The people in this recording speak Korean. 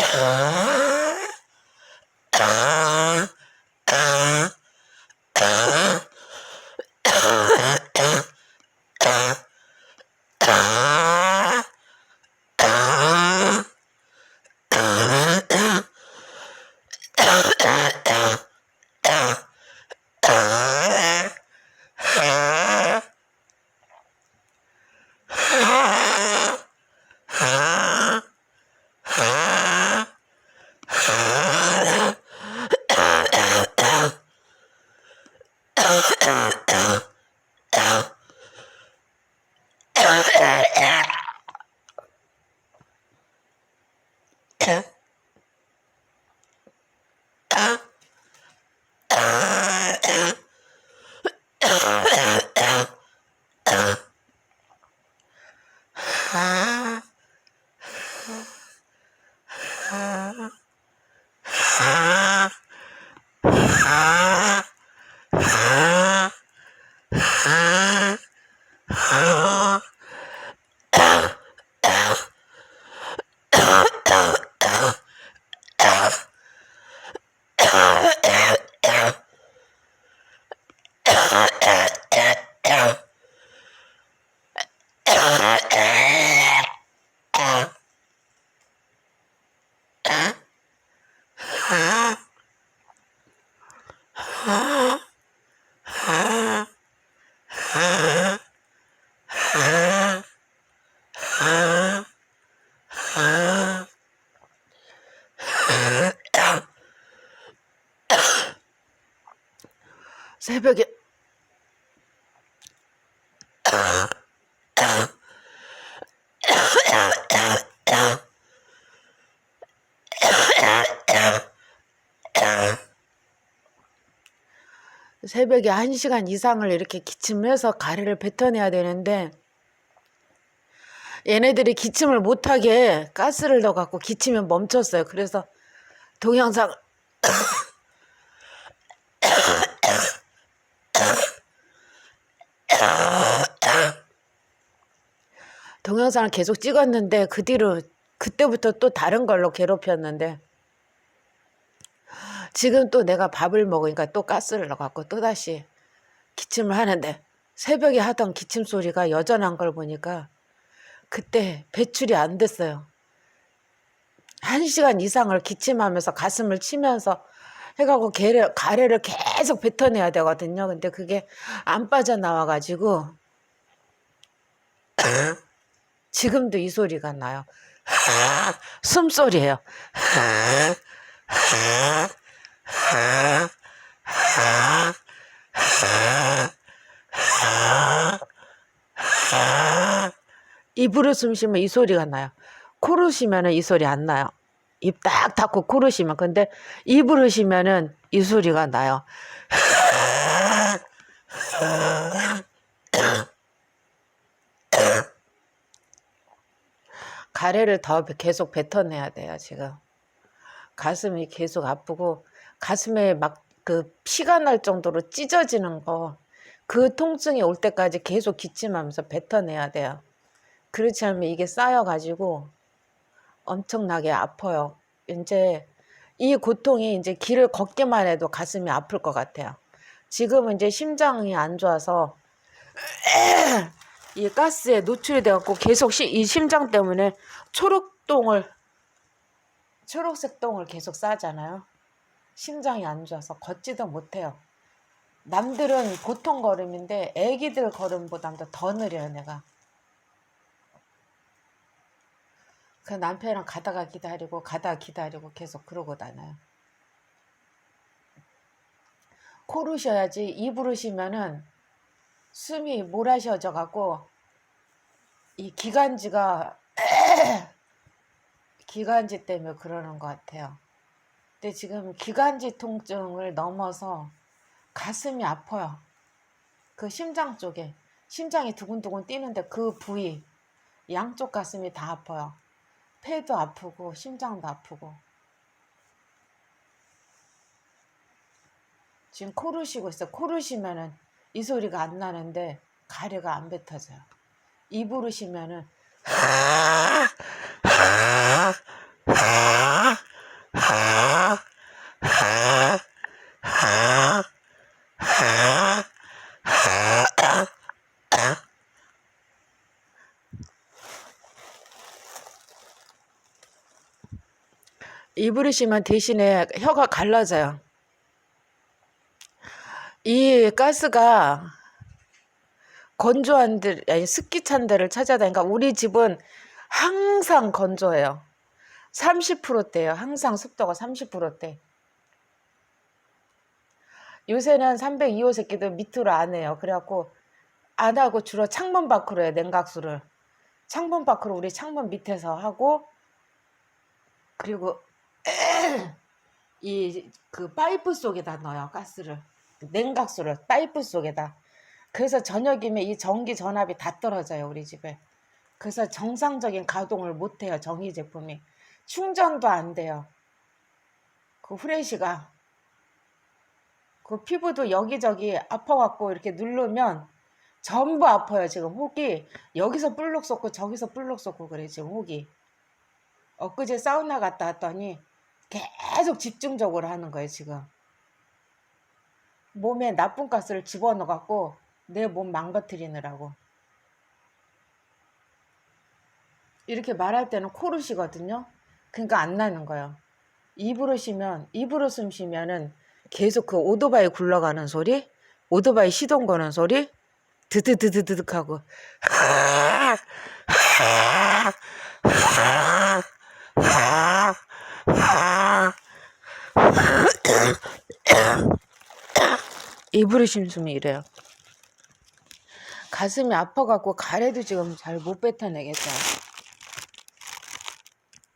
啊？Yeah. uh, 새벽에 새벽에 한 시간 이상을 이렇게 기침을 해서 가래를 뱉어내야 되는데 얘네들이 기침을 못하게 가스를 넣어갖고 기침이 멈췄어요. 그래서 동영상 동영상을 계속 찍었는데 그 뒤로 그때부터 또 다른 걸로 괴롭혔는데 지금 또 내가 밥을 먹으니까 또 가스를 넣어갖고 또다시 기침을 하는데 새벽에 하던 기침 소리가 여전한 걸 보니까 그때 배출이 안 됐어요. 한 시간 이상을 기침하면서 가슴을 치면서 해가고 가래를, 가래를 계속 뱉어내야 되거든요. 근데 그게 안 빠져나와가지고 지금도 이 소리가 나요. 숨소리예요. 입으로 숨 쉬면 이 소리가 나요. 코로 쉬면은 이 소리 안 나요. 입 딱 닫고 코로 쉬면. 근데 입으로 쉬면 은 이 소리가 나요. 가래를 더 계속 뱉어내야 돼요, 지금. 가슴이 계속 아프고, 가슴에 막 그 피가 날 정도로 찢어지는 거, 그 통증이 올 때까지 계속 기침하면서 뱉어내야 돼요. 그렇지 않으면 이게 쌓여가지고 엄청나게 아파요. 이제 이 고통이 이제 길을 걷기만 해도 가슴이 아플 것 같아요. 지금은 이제 심장이 안 좋아서 이 가스에 노출이 돼갖고 계속 시, 이 심장 때문에 초록똥을 초록색 똥을 계속 싸잖아요. 심장이 안 좋아서 걷지도 못해요. 남들은 보통 걸음인데 애기들 걸음보다도 더 느려요 내가. 그 남편이랑 가다가 기다리고 가다가 기다리고 계속 그러고 다녀요. 코로 쉬어야지 입으로 쉬면은 숨이 몰아쉬어져 갖고 이 기관지가 기관지 때문에 그러는 것 같아요. 근데 지금 기관지 통증을 넘어서 가슴이 아파요. 그 심장 쪽에 심장이 두근두근 뛰는데 그 부위 양쪽 가슴이 다 아파요. 폐도 아프고 심장도 아프고 지금 코를 쉬고 있어. 코를 쉬면은 이 소리가 안 나는데 가래가 안 뱉어져요. 이 부르시면은 이 부르시면 대신에 혀가 갈라져요. 이 가스가 건조한 데, 아니 습기 찬 데를 찾아다니까 우리 집은 항상 건조해요. 30%대예요. 항상 습도가 30%대. 요새는 302호 새끼도 밑으로 안 해요. 그래갖고 안 하고 주로 창문 밖으로 해요. 냉각수를. 창문 밖으로 우리 창문 밑에서 하고 그리고 이 그 파이프 속에다 넣어요. 가스를. 냉각수를 파이프 속에다. 그래서 저녁이면 이 전기 전압이 다 떨어져요. 우리 집에. 그래서 정상적인 가동을 못 해요. 전기 제품이. 충전도 안 돼요. 그 후레쉬가 그 피부도 여기저기 아파갖고 이렇게 누르면 전부 아파요. 지금 혹이 여기서 불룩 쏟고 저기서 불룩 쏟고 그래 지금 혹이. 엊그제 사우나 갔다 왔더니 계속 집중적으로 하는 거예요 지금. 몸에 나쁜 가스를 집어넣어 갖고 내 몸 망가뜨리느라고. 이렇게 말할 때는 코로 쉬거든요. 그러니까 안 나는 거예요. 입으로 쉬면 입으로 숨 쉬면은 계속 그 오토바이 굴러가는 소리, 오토바이 시동 거는 소리, 드드드드드득 하고 입으로 심숨이 이래요. 가슴이 아파갖고 가래도 지금 잘 못 뱉어내겠어요.